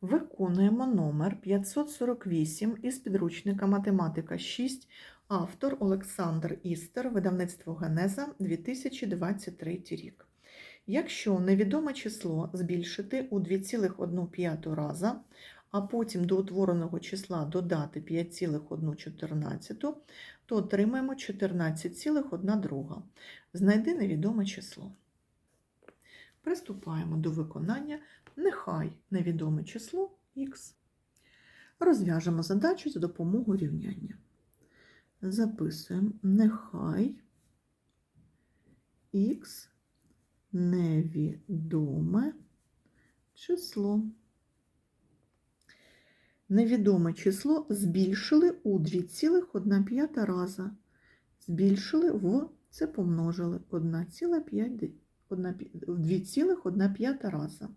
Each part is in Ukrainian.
Виконуємо номер 548 із підручника Математика 6, автор Олександр Істер, видавництво Генеза 2023 рік. Якщо невідоме число збільшити у 2,1 раза, а потім до утвореного числа додати 5,114, то отримаємо 14,1 друга. Знайди невідоме число. Приступаємо до виконання нехай невідоме число х. Розв'яжемо задачу за допомогою рівняння. Записуємо нехай х невідоме число. Невідоме число збільшили у 2,1 раза. Збільшили в це помножили 1,5 в 2,1 раза.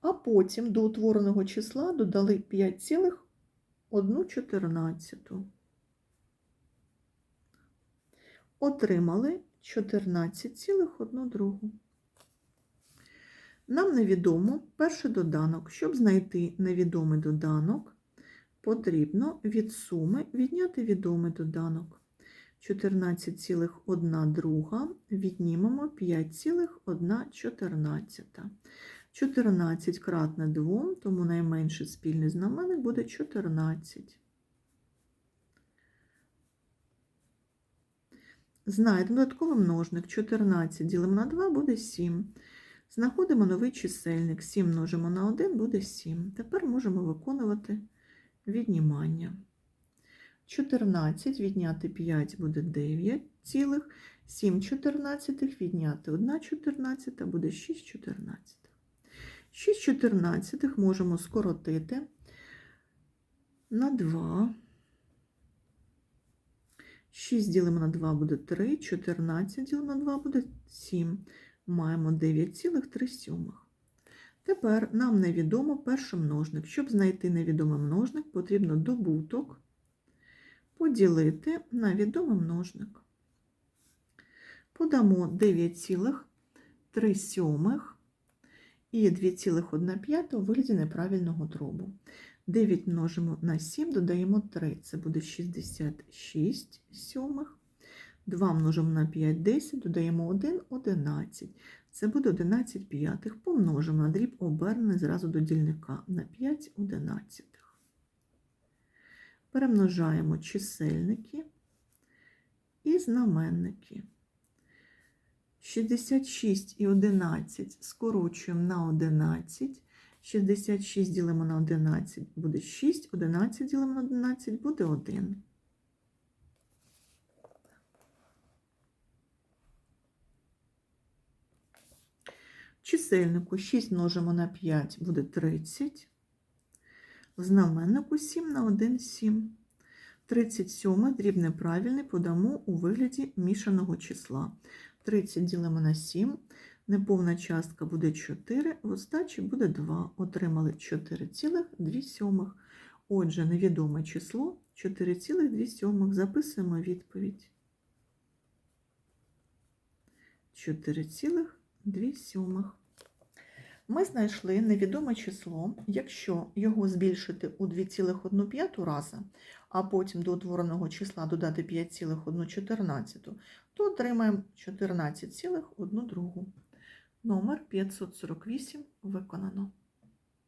А потім до утвореного числа додали 5,114. Отримали 14,1 другу. Нам невідомо перший доданок. Щоб знайти невідомий доданок, потрібно від суми відняти відомий доданок. 14,1 друга віднімемо 5,114. 14 кратне 2, тому найменший спільний знаменник буде 14. Знайдемо додатковий множник 14 ділимо на 2 буде 7. Знаходимо новий чисельник. 7 множимо на 1 буде 7. Тепер можемо виконувати віднімання. 14 відняти 5 буде 9 цілих, 7 чотирнадцятих відняти 1 чотирнадцята буде 6 чотирнадцятих. 6 чотирнадцятих можемо скоротити на 2. 6 ділимо на 2 буде 3, 14 ділимо на 2 буде 7. Маємо 9,3 сьомих. Тепер нам невідомо перший множник. Щоб знайти невідомий множник, потрібно добуток поділити на відомий множник. Подамо 9,3 сьомих і 2,1 у вигляді неправильного дробу. 9 множимо на 7, додаємо 3, це буде 66 сьомих. 2 множимо на 5, 10, додаємо 1, 11. Це буде 11 п'ятих. Помножимо на дріб обернений зразу до дільника на 5 одинадцятих. Перемножаємо чисельники і знаменники. 66 і 11 скорочуємо на 11. 66 ділимо на 11 буде 6, 11 ділимо на 11 буде 1. Чисельнику 6 множимо на 5 буде 30. В знаменнику 7 на 1 7. 37 дріб неправильний подамо у вигляді мішаного числа. 30 ділимо на 7. Неповна частка буде 4, в остачі буде 2. Отримали 4,2. Отже, невідоме число 4,2. Записуємо відповідь. 4,2. Ми знайшли невідоме число, якщо його збільшити у 2,15 раза, а потім до утвореного числа додати 5,114, то отримаємо 14,1 другу. Номер 548 виконано.